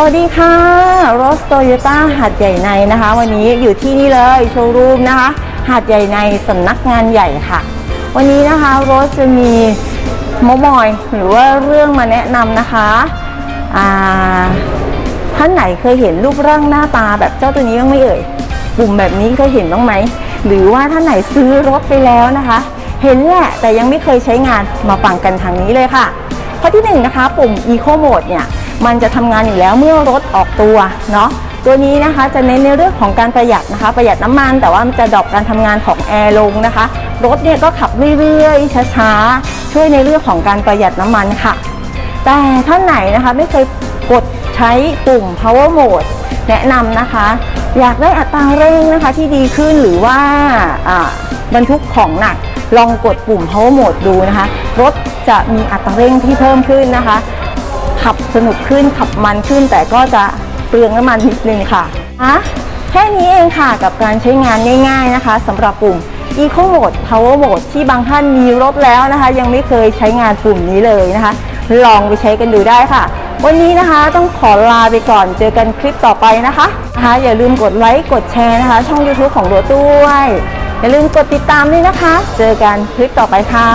สวัสดีค่ะรถโตโยต้าหาดใหญ่ในนะคะ วันนี้อยู่ที่นี่เลยโชว์รูมนะคะหาดใหญ่ในสำนักงานใหญ่ค่ะ วันนี้นะคะรถจะมีโมมอยหรือว่าเรื่องมาแนะนำนะคะท่านไหนเคยเห็นรูปร่างหน้าตาแบบเจ้าตัวนี้บ้างไหมเอ่ยปุ่มแบบนี้เคยเห็นบ้างไหมหรือว่าท่านไหนซื้อรถไปแล้วนะคะ เห็นแหละแต่ยังไม่เคยใช้งานมาฟังกันทางนี้เลยค่ะข้อที่หนึ่งนะคะปุ่ม Eco Mode เนี่ย มันจะทำงานอยู่แล้วเมื่อรถออกตัวเนาะตัวนี้นะคะจะเน้นในเรื่องของการประหยัดนะคะ ประหยัดน้ำมันแต่ว่ามันจะดรอปการทำงานของแอร์ลงนะคะ รถเนี่ยก็ขับเรื่อยๆช้าๆช่วยในเรื่องของการประหยัดน้ำมันค่ะ แต่ท่านไหนนะคะไม่เคยกดใช้ปุ่ม power mode แนะนำนะคะ อยากได้อัตราเร่งนะคะที่ดีขึ้นหรือว่าบรรทุกของหนักลองกดปุ่ม power mode ดูนะคะ รถจะมีอัตราเร่งที่เพิ่มขึ้นนะคะ ขับสนุกขึ้นขับมันขึ้น แต่ก็จะเปลืองน้ำมันนิดนึงค่ะอะแค่นี้เองค่ะกับการใช้งานง่าย ๆนะคะสำหรับปุ่ม Eco Mode Power Mode ที่บางท่านมีรถแล้วนะคะ ยังไม่เคยใช้งานปุ่มนี้เลยนะคะ ลองไปใช้กันดูได้ค่ะ วันนี้นะคะต้องขอลาไปก่อนเจอกันคลิปต่อไปนะคะนะคะอย่าลืมกดไลค์กดแชร์นะคะ ช่อง YouTube ของรัวด้วยอย่าลืมกดติดตามด้วยนะคะ เจอกันคลิปต่อไปค่ะ